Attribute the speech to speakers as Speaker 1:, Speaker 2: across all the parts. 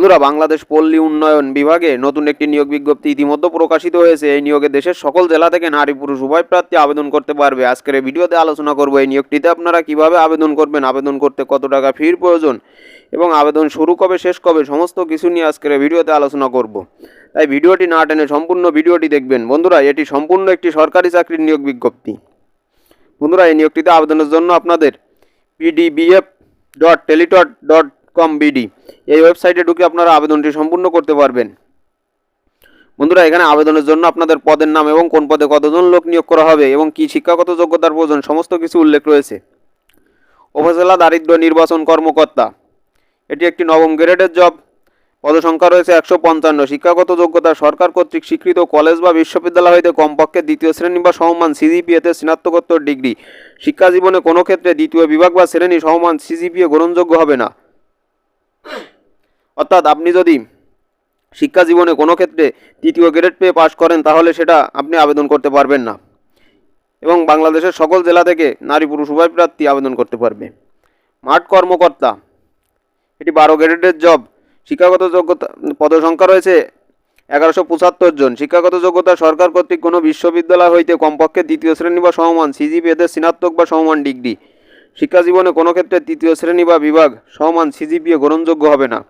Speaker 1: বন্ধুরা, বাংলাদেশ পল্লী উন্নয়ন বিভাগে নতুন একটি নিয়োগ বিজ্ঞপ্তি ইতিমধ্যে প্রকাশিত হয়েছে। এই নিয়োগে দেশের সকল জেলা থেকে নারী, পুরুষ, উভয় প্রার্থী আবেদন করতে পারবে। আজকের এই ভিডিওতে আলোচনা করব এই নিয়োগটিতে আপনারা কীভাবে আবেদন করবেন, আবেদন করতে কত টাকা ফির প্রয়োজন এবং আবেদন শুরু কবে, শেষ কবে, সমস্ত কিছু নিয়ে আজকের এই ভিডিওতে আলোচনা করব। তাই ভিডিওটি না টেনে সম্পূর্ণ ভিডিওটি দেখবেন। বন্ধুরা, এটি সম্পূর্ণ একটি সরকারি চাকরির নিয়োগ বিজ্ঞপ্তি। বন্ধুরা, এই নিয়োগটিতে আবেদনের জন্য আপনাদের PDBF dot teletalk dot com BD এই ওয়েবসাইটে ঢুকে আপনারা আবেদনটি সম্পূর্ণ করতে পারবেন। বন্ধুরা, এখানে আবেদনের জন্য আপনাদের পদের নাম এবং কোন পদে কতজন লোক নিয়োগ করা হবে এবং কী শিক্ষাগত যোগ্যতার প্রয়োজন, সমস্ত কিছু উল্লেখ রয়েছে। উপজেলা দারিদ্র নির্বাচন কর্মকর্তা, এটি একটি নবম গ্রেডের জব পদসংখ্যা রয়েছে একশো পঞ্চান্ন। শিক্ষাগত যোগ্যতা সরকার কর্তৃক স্বীকৃত কলেজ বা বিশ্ববিদ্যালয় হইতে কমপক্ষে দ্বিতীয় শ্রেণি বা সমমান সিজিপিএতে স্নাতকোত্তর ডিগ্রি। শিক্ষা জীবনে কোনো ক্ষেত্রে দ্বিতীয় বিভাগ বা শ্রেণি সমমান সিজিপিএ গ্রহণযোগ্য হবে না। অর্থাৎ আপনি যদি শিক্ষা জীবনে কোনো ক্ষেত্রে তৃতীয় গ্রেড পেয়ে পাশ করেন, তাহলে সেটা আপনি আবেদন করতে পারবেন না। এবং বাংলাদেশের সকল জেলা থেকে নারী পুরুষ উভয় প্রার্থী আবেদন করতে পারবে। মাঠ কর্মকর্তা, এটি বারো গ্রেডের জব শিক্ষাগত যোগ্যতা পদসংখ্যা রয়েছে এগারোশো পঁচাত্তর জন। শিক্ষাগত যোগ্যতা সরকার কর্তৃক কোনো বিশ্ববিদ্যালয় হইতে কমপক্ষে দ্বিতীয় শ্রেণি বা সমমান সিজিপিএতে স্নাতক বা সমমান ডিগ্রি। শিক্ষা জীবনে কোনো ক্ষেত্রে তৃতীয় শ্রেণি বা বিভাগ সমমান সিজিপিএ গ্রহণযোগ্য হবে না।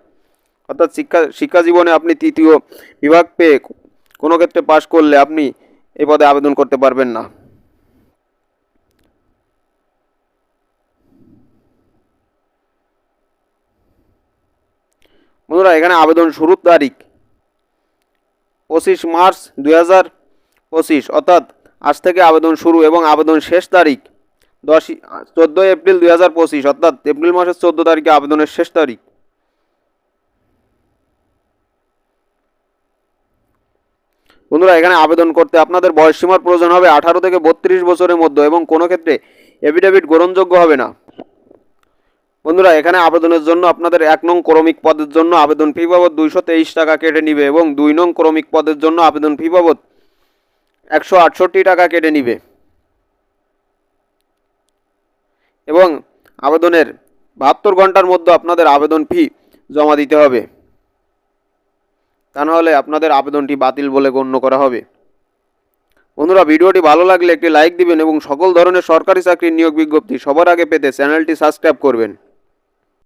Speaker 1: অর্থাৎ শিক্ষা শিক্ষা জীবনে আপনি তৃতীয় বিভাগ পেয়ে কোনো ক্ষেত্রে পাশ করলে আপনি এই পদে আবেদন করতে পারবেন না। বন্ধুরা, এখানে আবেদন শুরুর তারিখ পঁচিশ মার্চ দুই হাজার পঁচিশ। অর্থাৎ আজ থেকে আবেদন শুরু এবং আবেদন শেষ তারিখ দশই চোদ্দোই এপ্রিল দুই হাজার পঁচিশ, অর্থাৎ এপ্রিল মাসের চোদ্দ তারিখে আবেদনের শেষ তারিখ। বন্ধুরা, এখানে আবেদন করতে আপনাদের বয়স সীমার প্রয়োজন হবে আঠারো থেকে বত্রিশ বছরের মধ্যে এবং কোনো ক্ষেত্রে এফিডেভিট গ্রহণযোগ্য হবে না। বন্ধুরা, এখানে আবেদনের জন্য আপনাদের এক নং ক্রমিক পদের জন্য আবেদন ফি বাবদ দুইশো তেইশ টাকা কেটে নিবে এবং দুই নং ক্রমিক পদের জন্য আবেদন ফি বাবদ একশো আটষট্টি টাকা কেটে নিবে। এবং আবেদনের বাহাত্তর ঘণ্টার মধ্যে আপনাদের আবেদন ফি জমা দিতে হবে। তা নাহলে আপনাদের আবেদনটি বাতিল বলে গণ্য করা হবে। বন্ধুরা, ভিডিওটি ভালো লাগলে একটি লাইক দিবেন এবং সকল ধরনের সরকারি চাকরির নিয়োগ বিজ্ঞপ্তি সবার আগে পেতে চ্যানেলটি সাবস্ক্রাইব করবেন।